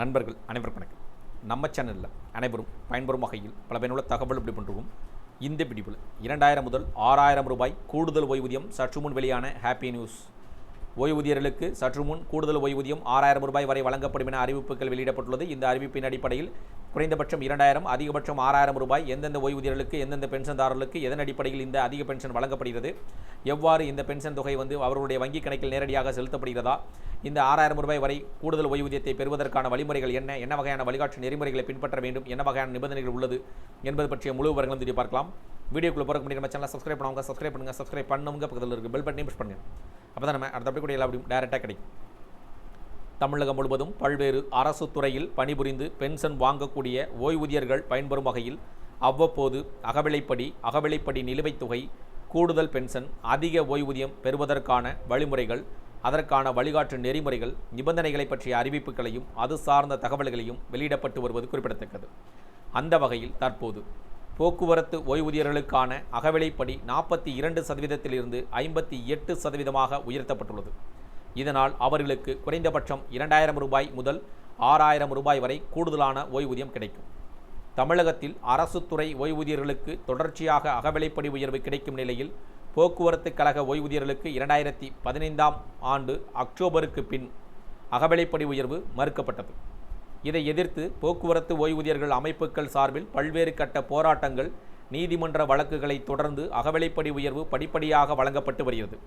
நண்பர்கள் அனைவருக்கும் வணக்கம். நம்ம சேனலில் அனைவரும் பயன்பெறும் வகையில் பல பயனுள்ள தகவல் இப்படி பண்ணுறோம் இந்த பிடிப்பில் இரண்டாயிரம் முதல் ஆறாயிரம் ரூபாய் கூடுதல் ஓய்வூதியம் சற்று முன் வெளியான ஹாப்பி நியூஸ் ஓய்வூதியர்களுக்கு சற்று முன் கூடுதல் ஓய்வூதியம் ஆறாயிரம் ரூபாய் வரை வழங்கப்படும் என அறிவிப்புகள் வெளியிடப்பட்டுள்ளது. இந்த அறிவிப்பின் அடிப்படையில் குறைந்தபட்சம் இரண்டாயிரம் அதிகபட்சம் ஆறாயிரம் ரூபாய். எந்தெந்த ஓய்வூதியர்களுக்கு எந்தெந்த பென்ஷன்தாரர்களுக்கு எதன் அடிப்படையில் இந்த அதிக பென்ஷன் வழங்கப்படுகிறது எவ்வாறு இந்த பென்ஷன் தொகை வந்து அவர்களுடைய வங்கிக் கணக்கில் நேரடியாக செலுத்தப்படுகிறதா இந்த ஆறாயிரம் ரூபாய் வரை கூடுதல் ஓய்வூதியத்தை பெறுவதற்கான வழிமுறைகள் என்ன என்ன வகையான வழிகாட்டு நெறிமுறைகளை பின்பற்ற வேண்டும் என்ன வகையான நிபந்தனைகள் உள்ளது என்பது பற்றிய முழு விவரங்களும் தெரிய பார்க்கலாம். வீடியோக்குள்ளே போகிற முடியும் நம்ம சேனலை சப்ஸ்கிரைப் பண்ணுவாங்க சப்ஸ்கிரைப் பண்ணுங்கள் சப்ஸ்கிரைப் பண்ணுங்க பக்கத்தில் இருக்குது பெல் பட்டனையும் புஷ் பண்ணுங்கள் அப்போ தான் நம்ம அடுத்த அப்படி எல்லா அப்படியும் டேரெக்டாக கிடைக்கும். தமிழகம் முழுவதும் பல்வேறு அரசு துறையில் பணிபுரிந்து பென்ஷன் வாங்கக்கூடிய ஓய்வூதியர்கள் பயன்பெறும் வகையில் அவ்வப்போது அகவிலைப்படி அகவிலைப்படி நிலுவைத் தொகை கூடுதல் பென்ஷன் அதிக ஓய்வூதியம் பெறுவதற்கான வழிமுறைகள் அதற்கான வழிகாட்டு நெறிமுறைகள் நிபந்தனைகளை பற்றிய அறிவிப்புகளையும் அது சார்ந்த தகவல்களையும் வெளியிடப்பட்டு வருவது குறிப்பிடத்தக்கது. அந்த வகையில் தற்போது போக்குவரத்து ஓய்வூதியர்களுக்கான அகவிலைப்படி நாற்பத்தி இரண்டு சதவீதத்திலிருந்து ஐம்பத்தி எட்டு சதவீதமாக உயர்த்தப்பட்டுள்ளது. இதனால் அவர்களுக்கு குறைந்தபட்சம் இரண்டாயிரம் ரூபாய் முதல் ஆறாயிரம் ரூபாய் வரை கூடுதலான ஓய்வூதியம் கிடைக்கும். தமிழகத்தில் அரசு துறை ஓய்வூதியர்களுக்கு தொடர்ச்சியாக அகவிலைப்படி உயர்வு கிடைக்கும் நிலையில் போக்குவரத்து கழக ஓய்வூதியர்களுக்கு இரண்டாயிரத்தி பதினைந்தாம் ஆண்டு அக்டோபருக்கு பின் அகவிலைப்படி உயர்வு மறுக்கப்பட்டது. இதை எதிர்த்து போக்குவரத்து ஓய்வூதியர்கள் அமைப்புகள் சார்பில் பல்வேறு கட்ட போராட்டங்கள் நீதிமன்ற வழக்குகளை தொடர்ந்து அகவிலைப்படி உயர்வு படிப்படியாக வழங்கப்பட்டு வருகிறது.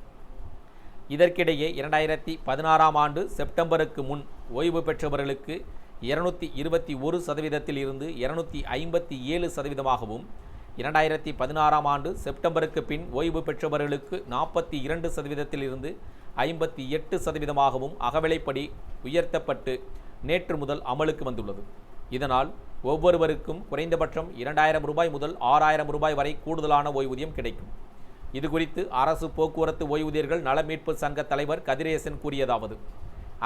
இதற்கிடையே இரண்டாயிரத்தி பதினாறாம் ஆண்டு செப்டம்பருக்கு முன் ஓய்வு பெற்றவர்களுக்கு இருநூத்தி இருபத்தி ஒரு சதவீதத்தில் இருந்து இருநூத்தி ஐம்பத்தி ஏழு சதவீதமாகவும் இரண்டாயிரத்தி பதினாறாம் ஆண்டு செப்டம்பருக்கு பின் ஓய்வு பெற்றவர்களுக்கு நாற்பத்தி இரண்டு சதவீதத்தில் இருந்து ஐம்பத்தி எட்டு சதவீதமாகவும் அகவிலைப்படி உயர்த்தப்பட்டு நேற்று முதல் அமலுக்கு வந்துள்ளது. இதனால் ஒவ்வொருவருக்கும் குறைந்தபட்சம் இரண்டாயிரம் ரூபாய் முதல் ஆறாயிரம் ரூபாய் வரை கூடுதலான ஓய்வூதியம் கிடைக்கும். இது குறித்து அரசு போக்குவரத்து ஓய்வூதியர்கள் நல மீட்பு சங்க தலைவர் கதிரேசன் கூறியதாவது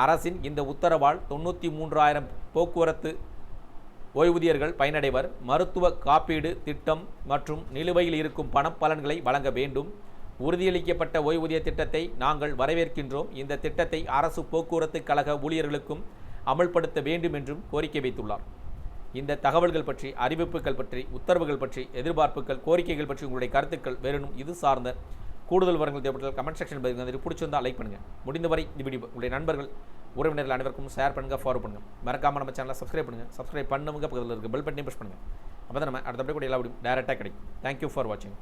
அரசின் இந்த உத்தரவால் தொண்ணூற்றி மூன்றாயிரம் போக்குவரத்து ஓய்வூதியர்கள் பயனடைவர். மருத்துவ காப்பீடு திட்டம் மற்றும் நிலுவையில் இருக்கும் பணப்பலன்களை வழங்க வேண்டும். உறுதியளிக்கப்பட்ட ஓய்வூதிய திட்டத்தை நாங்கள் வரவேற்கின்றோம். இந்த திட்டத்தை அரசு போக்குவரத்து கழக ஊழியர்களுக்கும் அமல்படுத்த வேண்டும் என்றும் கோரிக்கை வைத்துள்ளார். இந்த தகவல்கள் பற்றி அறிவிப்புகள் பற்றி உத்தரவுகள் பற்றி எதிர்பார்ப்புகள் கோரிக்கைகள் பற்றி உங்களுடைய கருத்துக்கள் வேறனும் இது சார்ந்த கூடுதல் விவரங்கள் தேவைப்பட்டால் கமெண்ட் செக்ஷன் பதிவு பிடிச்சிருந்தால் லைக் பண்ணுங்கள் முடிந்தவரை இந்த வீடியோ உங்களுடைய நண்பர்கள் உறவினர்கள் அனைவருக்கும் ஷேர் பண்ணுங்கள் ஃபாலோ பண்ணுங்கள் மறக்காமல் நம்ம சேனலை சப்ஸ்கிரைப் பண்ணுங்கள் சப்ஸ்கிரைப் பண்ணுங்க பக்கத்தில் இருக்க பெல் பட்டனையும் ப்ரெஸ் பண்ணுங்கள் அப்போ தான் நம்ம அடுத்தபடி கூட எல்லா வீடியோ டேரெக்டாக கிடைக்கும். தேங்க்யூ ஃபார் வாட்சிங்